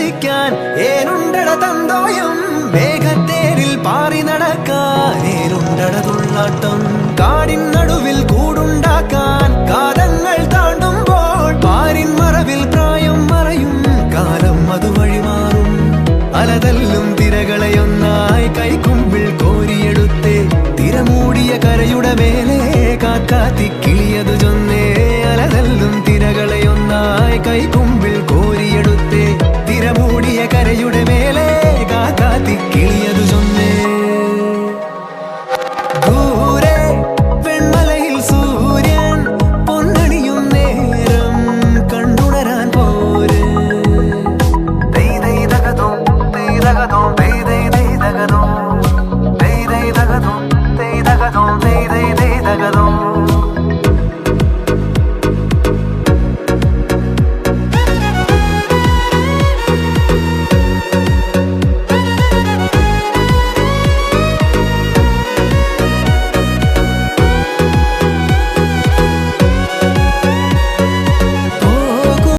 രസിക്കാൻ ഏനുണ്ടട തന്തോയം. വേഗത്തേരിൽ പാറി നടക്കാൻ ഏനുണ്ടട തുള്ളാട്ടം. കാടിന്ന